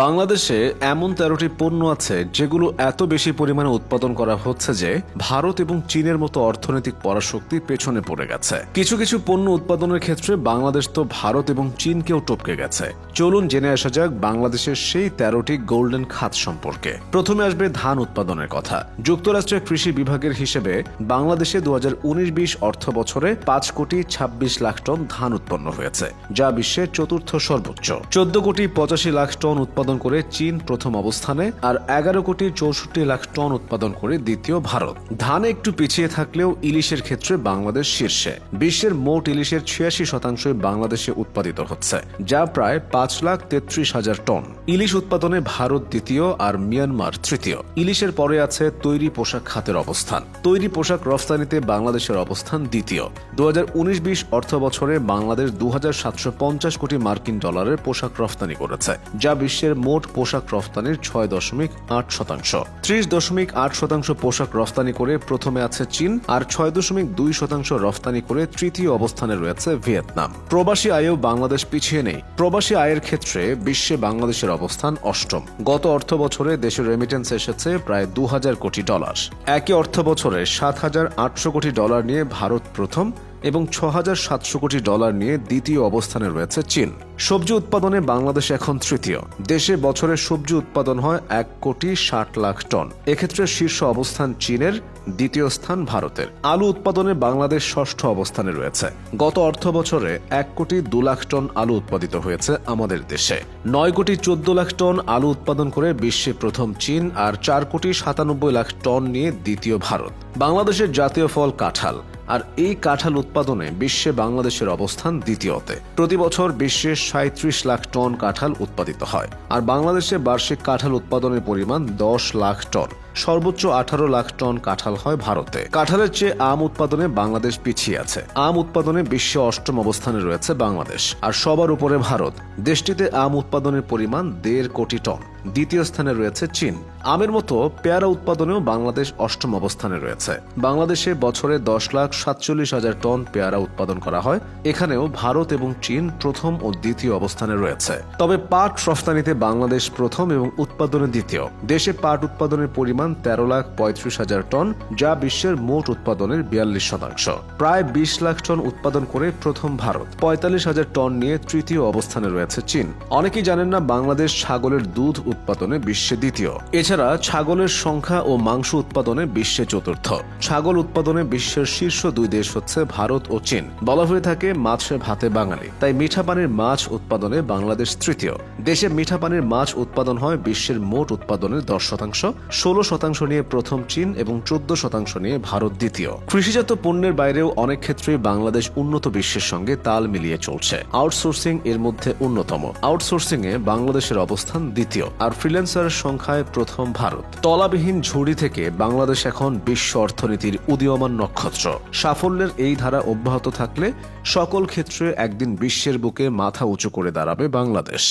বাংলাদেশে এমন তেরোটি পণ্য আছে যেগুলো এত বেশি পরিমাণে উৎপাদন করা হচ্ছে যে ভারত এবং চীনের মতো অর্থনৈতিক পরাশক্তি পেছনে পড়ে গেছে। কিছু কিছু পণ্য উৎপাদনের ক্ষেত্রে বাংলাদেশ তো ভারত এবং চীনকেও টপকে গেছে। চলুন জেনে আসা যাক বাংলাদেশের সেই তেরোটি গোল্ডেন খাত সম্পর্কে। প্রথমে আসবে ধান উৎপাদনের কথা। যুক্তরাষ্ট্রের কৃষি বিভাগের হিসেবে বাংলাদেশে দু হাজার উনিশ বিশ অর্থ বছরে পাঁচ কোটি ছাব্বিশ লাখ টন ধান উৎপন্ন হয়েছে, যা বিশ্বের চতুর্থ সর্বোচ্চ। চোদ্দ কোটি পঁচাশি লাখ টন উৎপাদন করে চীন প্রথম অবস্থানে আর এগারো কোটি চৌষট্টি লাখ টন উৎপাদন করে দ্বিতীয় ভারত। ধানে একটু পিছিয়ে থাকলেও ইলিশের ক্ষেত্রে বাংলাদেশ শীর্ষে। বিশ্বের মোট ইলিশের ছিয়াশি শতাংশই বাংলাদেশে উৎপাদিত হচ্ছে, যা প্রায় পাঁচ লাখ তেত্রিশ হাজার টন। ইলিশ উৎপাদনে ভারত দ্বিতীয় আর মিয়ানমার তৃতীয়। ইলিশের পরে আছে তৈরি পোশাক খাতের অবস্থান। তৈরি পোশাক রফতানিতে বাংলাদেশের অবস্থান দ্বিতীয়। দু হাজার উনিশ বিশ অর্থ বছরে বাংলাদেশ দু সাতশো পঞ্চাশ কোটি মার্কিন ডলারের পোশাক রফতানি করেছে, যা বিশ্বের মোট পোশাক রফতানির ছয় দশমিক আট শতাংশ। ত্রিশ দশমিক আট শতাংশ পোশাক রফতানি করে প্রথমে আছে চীন আর ছয় দশমিক দুই শতাংশ রফতানি করে তৃতীয় অবস্থানে রয়েছে ভিয়েতনাম। প্রবাসী আয়েও বাংলাদেশ পিছিয়ে নেই। প্রবাসী আয়ের ক্ষেত্রে বিশ্বে বাংলাদেশের অবস্থান অষ্টম। গত অর্থ বছরে দেশের রেমিটেন্স এসেছে প্রায় দু হাজার কোটি ডলার একই অর্থ বছরে সাত হাজার আটশো কোটি ডলার নিয়ে ভারত প্রথম এবং ছ হাজার সাতশো কোটি ডলার নিয়ে দ্বিতীয় অবস্থানে রয়েছে চীন। সবজি উৎপাদনে বাংলাদেশ এখন তৃতীয়। দেশে বছরে সবজি উৎপাদন হয় এক কোটি ষাট লাখ টন। এক্ষেত্রে শীর্ষ অবস্থান চীনের, দ্বিতীয় স্থান ভারতের। আলু উৎপাদনে বাংলাদেশ ষষ্ঠ অবস্থানে রয়েছে। গত অর্থ বছরে এক কোটি দু লাখ টন আলু উৎপাদিত হয়েছে আমাদের দেশে। নয় কোটি চোদ্দ লাখ টন আলু উৎপাদন করে বিশ্বে প্রথম চীন আর চার কোটি সাতানব্বই লাখ টন নিয়ে দ্বিতীয় ভারত। বাংলাদেশের জাতীয় ফল কাঁঠাল। আর এই কাঁঠাল উৎপাদনে বিশ্বে বাংলাদেশের অবস্থান দ্বিতীয়তে। প্রতি বছর বিশ্বে সাঁত্রিশ লাখ টন কাঁঠাল উৎপাদিত হয়। আর বাংলাদেশে বার্ষিক কাঁঠাল উৎপাদনের পরিমাণ দশ লাখ টন। সর্বোচ্চ আঠারো লাখ টন কাঁঠাল হয় ভারতে। কাঁঠালের চেয়ে আম উৎপাদনে বাংলাদেশ পিছিয়ে আছে। আম উৎপাদনে বিশ্বে অষ্টম অবস্থানে রয়েছে বাংলাদেশ। আর সবার উপরে ভারত। দেশটিতে আম উৎপাদনের পরিমাণ দেড় কোটি টন। দ্বিতীয় স্থানে রয়েছে চীন। আমের মতো পেয়ারা উৎপাদনেও বাংলাদেশ অষ্টম অবস্থানে রয়েছে। বাংলাদেশে বছরে দশ লাখ সাতচল্লিশ হাজার টন পেয়ারা উৎপাদন করা হয়। এখানেও ভারত এবং চীন প্রথম ও দ্বিতীয় অবস্থানে রয়েছে। তবে পাট রফতানিতে বাংলাদেশ প্রথম এবং উৎপাদনে দ্বিতীয়। দেশে পাট উৎপাদনের পরিমাণ তেরো লাখ পঁয়ত্রিশ হাজার টন, যা বিশ্বের মোট উৎপাদনের বিয়াল্লিশ শতাংশ। প্রায় বিশ লাখ টন উৎপাদন করে প্রথম ভারত। পঁয়তাল্লিশ হাজার টন নিয়ে তৃতীয় অবস্থানে রয়েছে চীন। অনেকেই জানেন না বাংলাদেশ ছাগলের দুধ উৎপাদনে বিশ্বে দ্বিতীয়। এছাড়া ছাগলের সংখ্যা ও মাংস উৎপাদনে বিশ্বে চতুর্থ। ছাগল উৎপাদনে বিশ্বের শীর্ষ দুই দেশ হচ্ছে ভারত ও চীন। বলা হয়ে থাকে, মাছে ভাতে বাঙালি। তাই মিঠা পানির মাছ উৎপাদনে বাংলাদেশ তৃতীয়। দেশে মিঠা পানির মাছ উৎপাদন হয় বিশ্বের মোট উৎপাদনের দশ শতাংশ। ষোলো শতাংশ নিয়ে প্রথম চীন এবং চোদ্দ শতাংশ নিয়ে ভারত দ্বিতীয়। কৃষিজাত পণ্যের বাইরেও অনেক ক্ষেত্রেই বাংলাদেশ উন্নত বিশ্বের সঙ্গে তাল মিলিয়ে চলছে। আউটসোর্সিং এর মধ্যে অন্যতম। আউটসোর্সিং এ বাংলাদেশের অবস্থান দ্বিতীয় আর ফ্রিল্যান্সারের সংখ্যায় প্রথম ভারত। তলাবিহীন ঝুড়ি থেকে বাংলাদেশ এখন বিশ্ব অর্থনীতির উদীয়মান নক্ষত্র। সাফল্যের এই ধারা অব্যাহত থাকলে সকল ক্ষেত্রে একদিন বিশ্বের বুকে মাথা উঁচু করে দাঁড়াবে বাংলাদেশ।